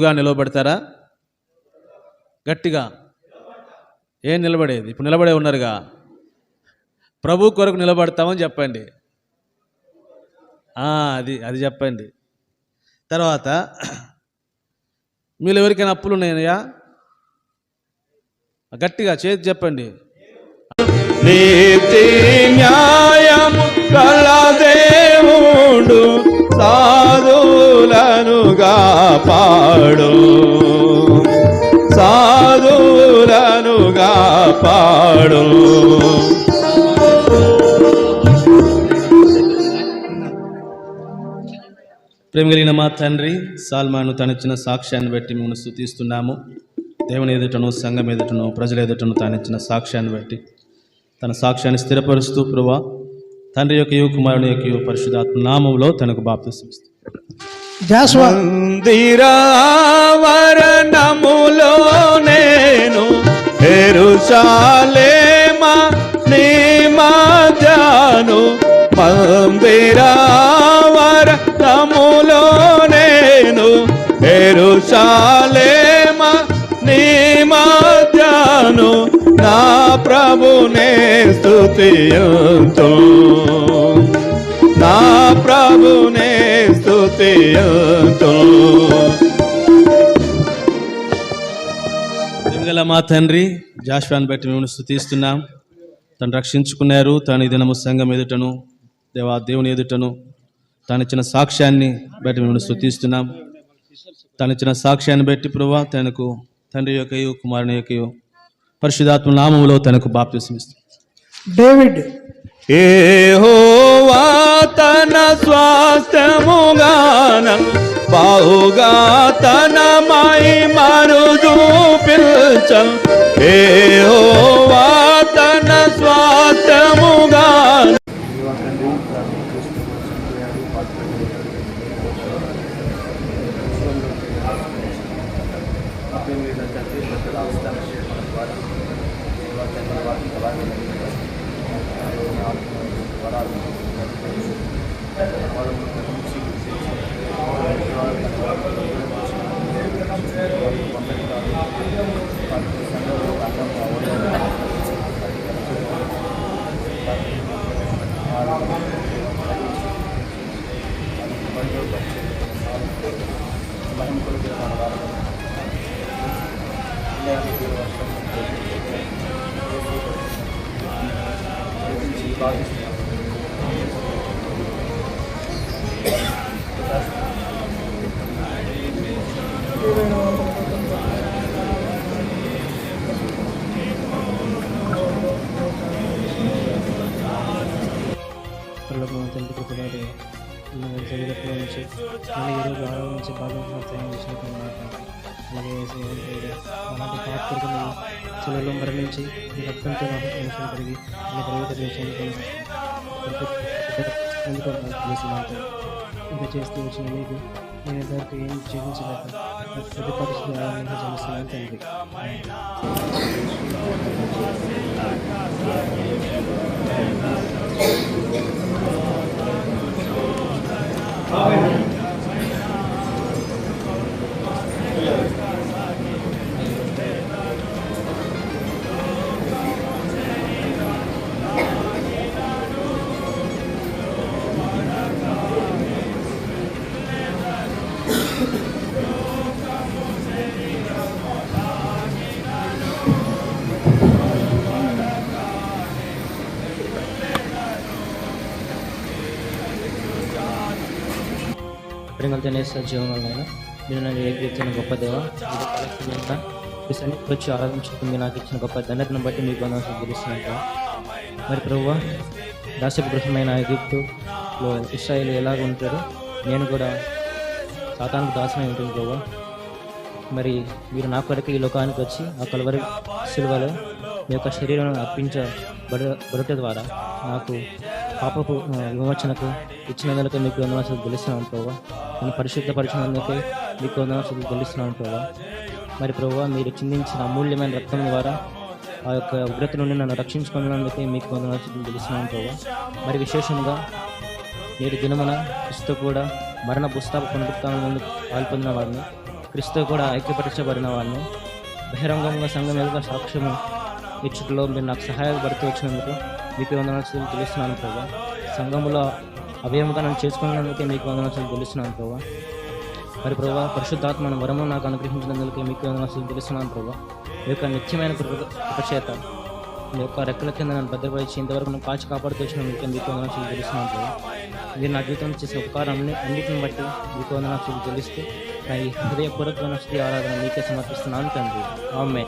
గా నిలబడతారా? గట్టిగా. ఏం నిలబడేది? ఇప్పుడు నిలబడే ఉన్నారుగా. ప్రభు కొరకు నిలబడతామని చెప్పండి. అది అది చెప్పండి. తర్వాత మీరు ఎవరికైనా అప్పులు ఉన్నాయా? గట్టిగా చేతి చెప్పండి. సాధులనుగా పాడు. సాధులనుగా పాడు. ప్రేమ కలిగిన మా తండ్రి సాల్మాను తనిచ్చిన సాక్ష్యాన్ని బట్టి మేము స్థుతిస్తున్నాము. దేవుని ఎదుటను సంఘం ఎదుటను ప్రజల ఎదుటను తానిచ్చిన సాక్ష్యాన్ని బట్టి తన సాక్ష్యాన్ని స్థిరపరుస్తూ ప్రభా తండ్రి యొక్క కుమారుని యొక్క పరిశుధాత్మ నామంలో తనకు బాప్తిస్తుంది జాస్వా. మందిరావరణములో నేను ఎరుషాలేమా నీ మధ్యాను మందిరావరణములో నేను ఎరుషాలేమా నీ మధ్యాను నా ప్రభునే స్తుతియంతో. నా ప్రభునే మా తండ్రి జాష్వాన్ని బట్టి మేము స్థుతిస్తున్నాం తను రక్షించుకున్నారు. తను దినము సంఘం ఎదుటను దేవా దేవుని ఎదుటను తాను ఇచ్చిన సాక్ష్యాన్ని బట్టి మేము స్థుతిస్తున్నాం తను ఇచ్చిన సాక్ష్యాన్ని బట్టి ప్రభా తనకు తండ్రి యొక్కయు కుమారుని యొక్కయు పరిశుధాత్మ నామములో తనకు బాప్తిస్మిస్తుంది డేవిడ్. ఏహోవా తన స్వాస్థ్యముగాన బాహుగా తన మహిమను చూపించ ఏ తన స్వాస్థ్యముగాన పరలోకం తండ్రి కృపలాడే జరిగట్లో నుంచి మళ్ళీ ఈరోజు ఆరోగ్యం నుంచి బాగా సాయం చేసినట్టు అలాగే అలాంటి మరణించి మీ రక్తంతో కలిగి మీ ఇంకా చేస్తూ వచ్చిన మీకు నేను ఇంతవరకు ఏం జీవించలేక ప్రతి పరిస్థితి ప్రేమలతో నేస్తా జీవం వలన నేను నన్ను ఏకీర్చిన గొప్ప దేవ? మీ సన్నిధికి వచ్చి ఆరాధించుకుని నాకు ఇచ్చిన గొప్ప ధన్యతను బట్టి మీకు వందనాలు తెలుస్తున్నట్టు మరి ప్రభు దాసగృహమైన ఎగిప్తులో ఇస్రాయిల్ ఎలాగ ఉంటారో నేను కూడా సాతానికి దాసమై ఉంటుంది ప్రభు. మరి మీరు నా కొరకు ఈ లోకానికి వచ్చి ఆ కలవరి సిల్వలో మీ యొక్క శరీరం అర్పించబడ బడుట ద్వారా నాకు పాపపు విమోచనకు ఇచ్చినందుకు మీకు వందనాలు తెలుస్తున్నాను ప్రభావ నేను పరిశుద్ధపరిచినందుకే మీకు వందనాలు తెలుస్తున్నాను ప్రభావ మరి ప్రభావ మీరు చిందించిన అమూల్యమైన రక్తం ద్వారా ఆ యొక్క ఉగ్రత నుండి నన్ను రక్షించుకున్నందుకే మీకు వందనాలు తెలుస్తున్నాను ప్రభావ మరి విశేషంగా నేటి దినమున క్రిస్తు కూడా మరణ పుస్తక పునరుత్నం ముందు పాల్పొందిన వాడిని క్రిస్తు కూడా ఐక్యపరచబడిన వాడిని బహిరంగంగా సంఘం ఎదుట సాక్ష్యము ఇచ్చుట్లో మీరు నాకు సహాయపడుతూ వచ్చినందుకు మీకు వందనాలు తెలుస్తున్నాను ప్రభావ సంఘములో అభయముగా నన్ను చేసుకున్నందుకే మీకు వందనాలు తెలుస్తున్నాను ప్రభా. మరి ప్రభా పరిశుద్ధాత్మను వరము నాకు అనుగ్రహించినందుకే మీకు వందనాలు తెలుస్తున్నాను ప్రభా. ఈ యొక్క నిత్యమైన కృపచేత మీ యొక్క రెక్కల కింద నన్ను భద్రపరిచి ఇంతవరకు నన్ను కాచి కాపాడుతూ వచ్చినందుకే మీకు వందనాలు తెలుస్తున్నాను ప్రభా. మీరు నా జీవితం చేసే ఉపకారం అన్నిటిని బట్టి మీకు వందనాలు తెలుస్తూ నా ఈ హృదయపూర్వకమైన స్థితి ఆరాధన మీకే సమర్పిస్తున్నాను తండ్రి. ఆమె